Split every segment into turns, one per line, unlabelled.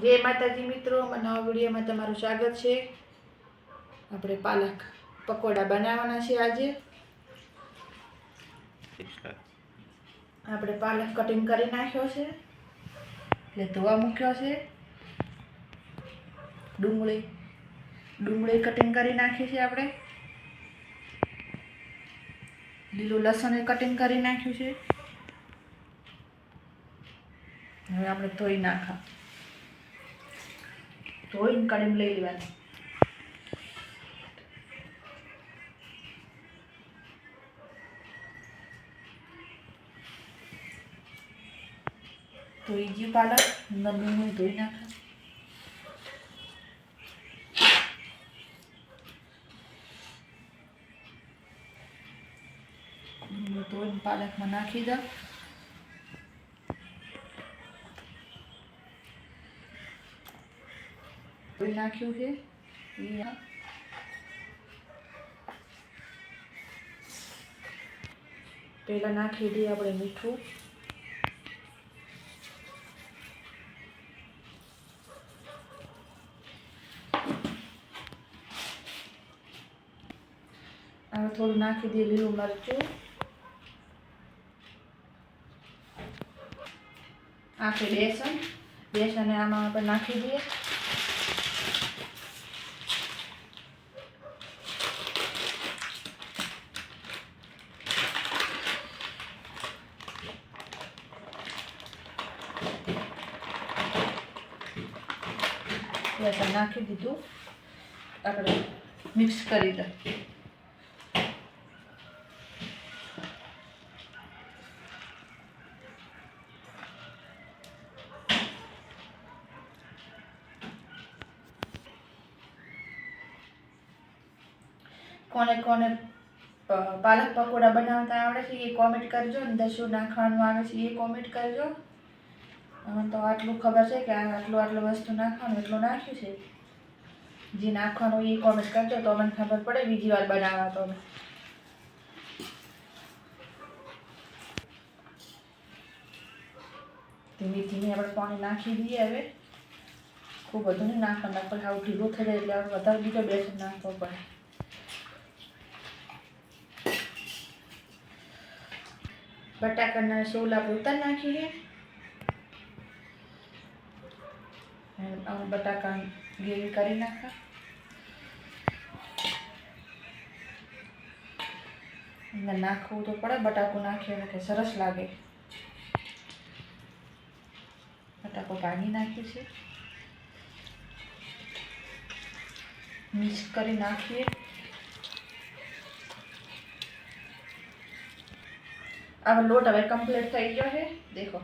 જય માતાજી મિત્રો નવા વિડીયોમાં તમારું સ્વાગત છે. આપણે પાલક પકોડા બનાવવાના છે આજે. આપણે પાલક કટિંગ કરી નાખ્યો છે. એટલે ધોવા મૂક્યો છે. ડુંગળી ડુંગળી કટિંગ કરી નાખી છે આપણે. લીલું લસણ કટિંગ કરી નાખ્યું છે. હવે આપણે ધોઈ નાખા. ધોઈને કડીમ લઈ લેવાની. ધોઈ ગયું પાલક ડુંગળી ધોઈ નાખે. ધોઈને પાલકમાં નાખી દો. નાખ્યું છે. પહેલાં નાખી દઈએ આપણે મીઠું. હવે થોડું નાખી દઈએ લીલું મરચું. આખી બેસન. બેસન આમાં આપણે નાખી દઈએ. બેસન નાખી દીધું. આપણે મિક્સ કરી દે. કોને કોને પાલક પકોડા બનાવતા આવડે છે એ કોમેન્ટ કરજો અંદર શું નાખવાનું આવે છે એ કોમેન્ટ કરજો. મને તો આટલું ખબર છે કે આટલું આટલું વસ્તુ નાખવાનું, એટલું નાખ્યું છે. જે નાખવાનું એ કોમેન્ટ કરજો, તો મને ખબર પડે બીજી વાર બનાવવા તો. અમે ધીમે ધીમે આપણે પાણી નાખી દઈએ હવે. ખૂબ બધું નહીં નાખવાનું આપણે આવું ઢીલું થઈ જાય એટલે આપણે વધારે બીજો બેસન નાખવો પડે. બટાકાના સોલા પોતા નાખીએ. બટાકા ગ્રેવી કરી નાખા. અંદર નાખવું તો પડે, બટાકું નાખીએ એટલે સરસ લાગે. બટાકો ભાંગી નાખીએ છીએ. મિક્સ કરી નાખીએ. આ લોટ હવે કમ્પ્લીટ થઈ ગયો છે. દેખો.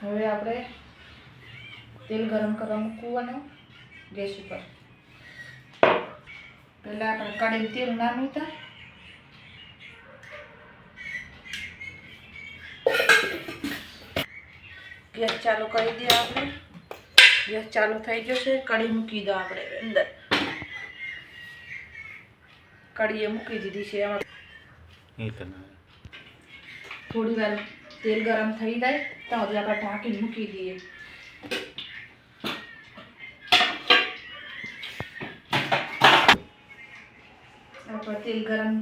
હવે આપણે તેલ ગરમ કરવા મૂકવાનું ગેસ ઉપર. પહેલાં આપણે કઢી તેલ ના મૂકતા ગેસ ચાલુ કરી દઈએ આપણે. ગેસ ચાલુ થઈ ગયો છે કઢી મૂકી દો આપણે અંદર. કઢીએ મૂકી દીધી છે એમાં. થોડી વાર તેલ ગરમ થઈ જાય તો હવે આપણે ઢાંકીને મૂકી દઈએ. આપણે તેલ ગરમ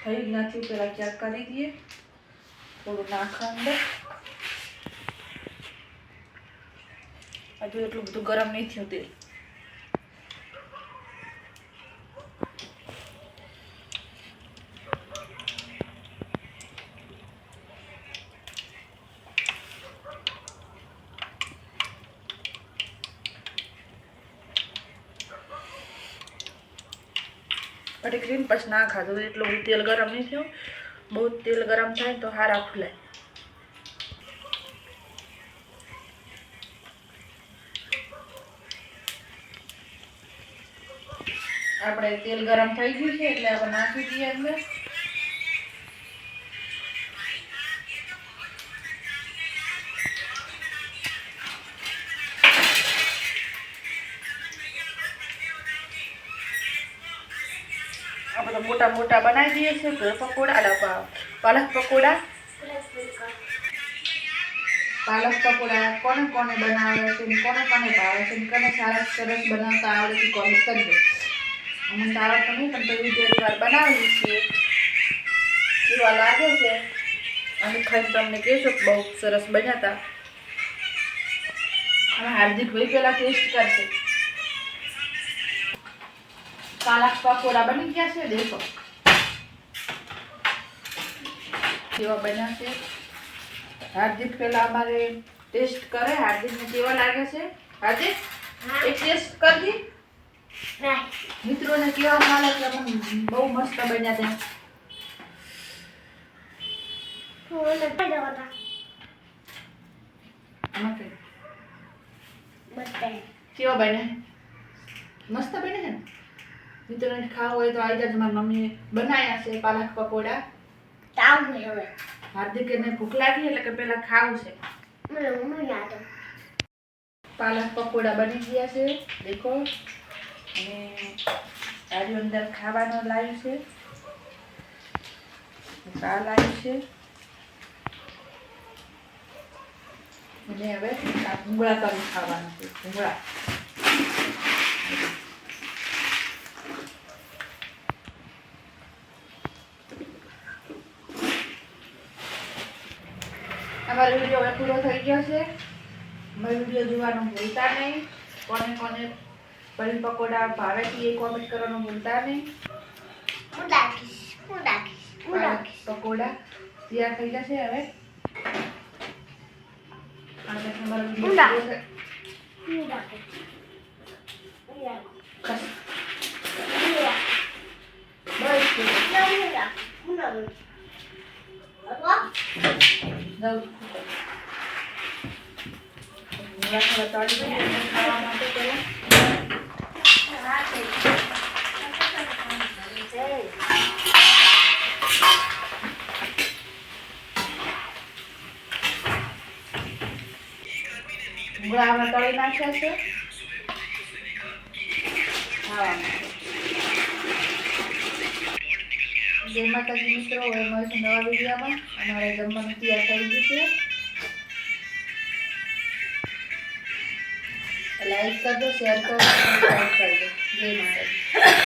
થયું જ નથી પેલા ચેક કરી દઈએ. થોડું નાખવા અંદર. હજુ એટલું બધું ગરમ નહીં થયું તેલ. અઢી ક્રીમ પછી ના ખાધું. એટલું બધું તેલ ગરમ નહીં થયું. બહુ તેલ ગરમ થાય તો હારા ફૂલાય. આપણે તેલ ગરમ થઈ ગયું છે એટલે આપણે નાખી દઈએ અંદર. મોટા મોટા બનાવી દઈએ છીએ તો પકોડા અલા, પાલક પકોડા. પાલક પકોડા કોને કોને બનાવે છે કોને કોને ભાવે છે કોને સારા સરસ બનાવતા આવડે છે કોને કરજો. અમને તો આવડતું નહીં પણ તો વીડિયો વાર બનાવીએ છીએ. કેવા લાગે છે. અને ખાઈ તમને કહેશો બહુ સરસ બન્યા હતા અને હાર્દિકભાઈ પહેલાં ટેસ્ટ કરશે. પાલક પકોડા બની ગયા છે દેખો. કેવા બન્યા છે? હાર્દિક પેલા અમારે ટેસ્ટ કરે હાર્દિકને કેવા લાગે છે? હાર્દિક એક ટેસ્ટ કરજી. મિત્રોને કેવા મળે કે બહુ મસ્ત બન્યા છે. કેવા બન્યા? મસ્ત બન્યા છે ને? મિત્રોને ખાવું હોય તો આવી જાજો મારી મમ્મીએ બનાવ્યા છે પાલક પકોડા. હાર્દિકને ભૂખ લાગી એટલે કે પેલા ખાવું છે. પાલક પકોડા બની ગયા છે દેખો. અને આની અંદર ખાવાનો લાવ્યું છે. આ લાવ્યું છે. અને હવે ભૂંગળા કરી ખાવાનું છે ભૂંગળા. અમારો વીડિયો હવે પૂરો થઈ ગયો છે. અમારો વીડિયો જોવાનું ભૂલતા નહીં. કોને કોને પનીર પકોડા ભાવે છે એ કોમેન્ટ કરવાનું ભૂલતા નહીં. હું રાખીશ હું રાખીશ હું પાલક પકોડા તૈયાર થઈ જશે હવે. અને અમારો વીડિયો
ઊંડા.
પૂરો થઈ- બસ બસ પૂરો. જાઉં છું. ભૂંગળા થોડા તળી નાખ્યા છે ખાવા જય માતાજી મિત્રો, હવે મળીશું નવા વિડીયોમાં. અમારે જમવાનું તૈયાર થઈ ગયું છે. લાઈક કરજો શેર કરજો સબસ્ક્રાઈબ કરજો જય માતાજી